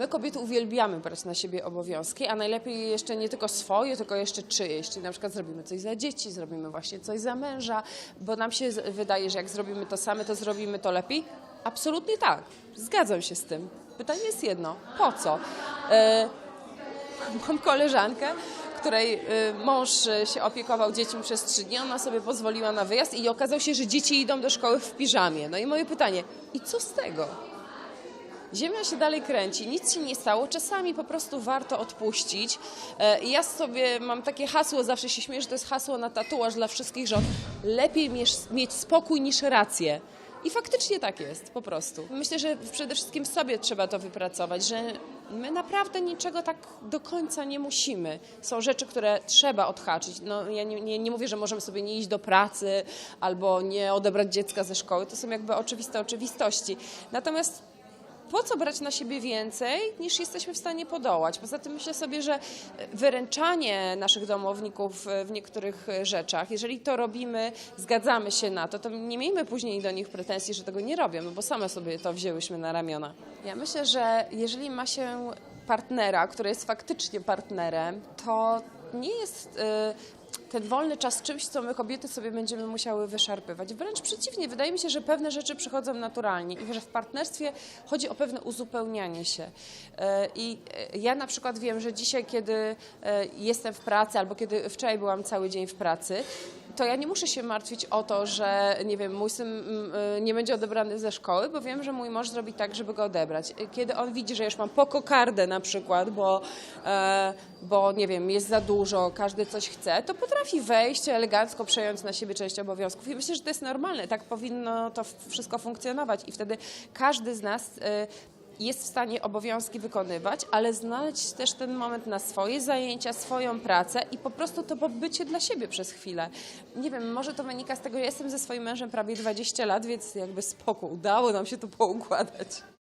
My kobiety uwielbiamy brać na siebie obowiązki, a najlepiej jeszcze nie tylko swoje, tylko jeszcze czyjeś. Czyli na przykład zrobimy coś za dzieci, zrobimy właśnie coś za męża, bo nam się wydaje, że jak zrobimy to same, to zrobimy to lepiej. Absolutnie tak. Zgadzam się z tym. Pytanie jest jedno. Po co? E, Mam koleżankę, której y, mąż y, się opiekował dziećmi przez trzy dni. Ona sobie pozwoliła na wyjazd i okazało się, że dzieci idą do szkoły w piżamie. No i moje pytanie, i co z tego? Ziemia się dalej kręci, nic się nie stało. Czasami po prostu warto odpuścić. E, Ja sobie mam takie hasło, zawsze się śmieję, że to jest hasło na tatuaż dla wszystkich żon. Lepiej mieć, spokój niż rację. I faktycznie tak jest, po prostu. Myślę, że przede wszystkim sobie trzeba to wypracować, że my naprawdę niczego tak do końca nie musimy. Są rzeczy, które trzeba odhaczyć. No, ja nie, nie, nie mówię, że możemy sobie nie iść do pracy albo nie odebrać dziecka ze szkoły. To są jakby oczywiste oczywistości. Natomiast po co brać na siebie więcej, niż jesteśmy w stanie podołać? Poza tym myślę sobie, że wyręczanie naszych domowników w niektórych rzeczach, jeżeli to robimy, zgadzamy się na to, to nie miejmy później do nich pretensji, że tego nie robią, no bo same sobie to wzięłyśmy na ramiona. Ja myślę, że jeżeli ma się partnera, który jest faktycznie partnerem, to nie jest ten wolny czas czymś, co my kobiety sobie będziemy musiały wyszarpywać. Wręcz przeciwnie, wydaje mi się, że pewne rzeczy przychodzą naturalnie i że w partnerstwie chodzi o pewne uzupełnianie się. E, I e, ja na przykład wiem, że dzisiaj, kiedy e, jestem w pracy albo kiedy wczoraj byłam cały dzień w pracy, to ja nie muszę się martwić o to, że nie wiem, mój syn mm, y, nie będzie odebrany ze szkoły, bo wiem, że mój mąż zrobi tak, żeby go odebrać. Kiedy on widzi, że już mam po kokardę na przykład, bo, e, bo nie wiem, jest za dużo, każdy coś chce, to potrafi wejść elegancko, przejąć na siebie część obowiązków. I myślę, że to jest normalne, tak powinno to wszystko funkcjonować i wtedy każdy z nas y, jest w stanie obowiązki wykonywać, ale znaleźć też ten moment na swoje zajęcia, swoją pracę i po prostu to pobycie dla siebie przez chwilę. Nie wiem, może to wynika z tego, że jestem ze swoim mężem prawie 20 lat, więc jakby spoko, udało nam się to poukładać.